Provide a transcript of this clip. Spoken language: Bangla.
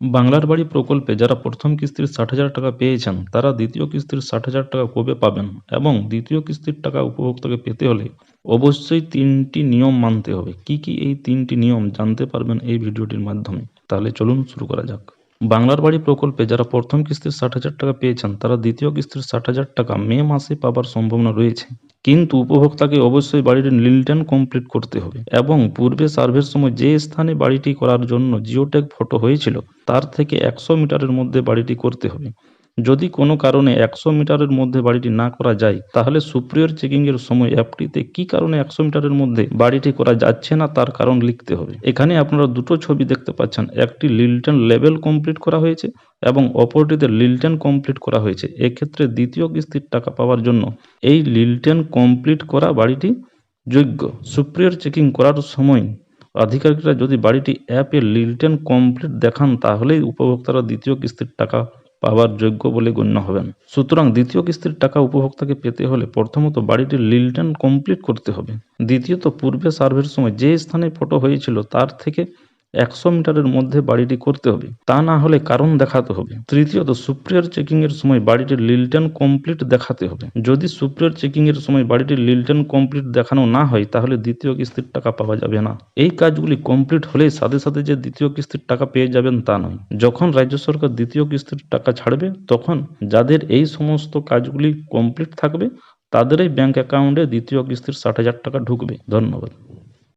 বাংলার বাড়ি প্রকল্পে যারা প্রথম কিস্তির ষাট হাজার টাকা পেয়েছেন, তারা দ্বিতীয় কিস্তির ষাট হাজার টাকা কবে পাবেন এবং দ্বিতীয় কিস্তির টাকা উপভোক্তাকে পেতে হলে অবশ্যই তিনটি নিয়ম মানতে হবে। কি কি এই তিনটি নিয়ম জানতে পারবেন এই ভিডিওটির মাধ্যমে? তাহলে চলুন শুরু করা যাক। বাংলার বাড়ি প্রকল্পে যারা প্রথম কিস্তির ষাট হাজার টাকা পেয়েছেন, তারা দ্বিতীয় কিস্তির ষাট হাজার টাকা মে মাসে পাবার সম্ভাবনা রয়েছে। কিন্তু উপভোক্তাকে অবশ্যই বাড়িটি লিলটেন কমপ্লিট করতে হবে। এবং পূর্বে সার্ভের সময় যে স্থানে বাড়িটি করার জন্য জিওটেক ফটো হয়েছিল, তার থেকে একশো মিটারের মধ্যে বাড়িটি করতে হবে। যদি কোনো কারণে একশো মিটারের মধ্যে বাড়িটি না করা যায়, তাহলে সুপ্রিয়র চেকিং এর সময় অ্যাপটিতে কি কারণে একশো মিটারের মধ্যে বাড়িটি করা যাচ্ছে না তার কারণ লিখতে হবে। এখানে আপনারা দুটো ছবি দেখতে পাচ্ছেন, একটি লিলটেন লেভেল কমপ্লিট করা হয়েছে এবং অপরটিতে লিলটেন কমপ্লিট করা হয়েছে। এক্ষেত্রে দ্বিতীয় কিস্তির টাকা পাওয়ার জন্য এই লিলটেন কমপ্লিট করা বাড়িটি যোগ্য। সুপ্রিয়র চেকিং করার সময় আধিকারিকরা যদি বাড়িটি অ্যাপে লিলটেন কমপ্লিট দেখান, তাহলেই উপভোক্তারা দ্বিতীয় কিস্তির টাকা পাওয়ার যোগ্য বলে গণ্য হবেন। সুতরাং দ্বিতীয় কিস্তির টাকা উপভোক্তাকে পেতে হলে প্রথমত বাড়িটির লিলটেন কমপ্লিট করতে হবে। দ্বিতীয়ত, পূর্বে সার্ভের সময় যে স্থানে ফটো হয়েছিল তার থেকে একশো মিটারের মধ্যে বাড়িটি করতে হবে। তা না হলে কারণ দেখাতে হবে। তৃতীয়ত, সুপ্রিয়র চেকিং এর সময় বাড়িটির লিলটেন কমপ্লিট দেখাতে হবে। যদি সুপ্রিয়র চেকিং এর সময় বাড়িটির লিলটেন কমপ্লিট দেখানো না হয়, তাহলে দ্বিতীয় কিস্তির টাকা পাওয়া যাবে না। এই কাজগুলি কমপ্লিট হলেই সাথে সাথে যে দ্বিতীয় কিস্তির টাকা পেয়ে যাবেন তা নয়। যখন রাজ্য সরকার দ্বিতীয় কিস্তির টাকা ছাড়বে, তখন যাদের এই সমস্ত কাজগুলি কমপ্লিট থাকবে, তাদেরই ব্যাংক অ্যাকাউন্টে দ্বিতীয় কিস্তির ষাট হাজার টাকা ঢুকবে। ধন্যবাদ।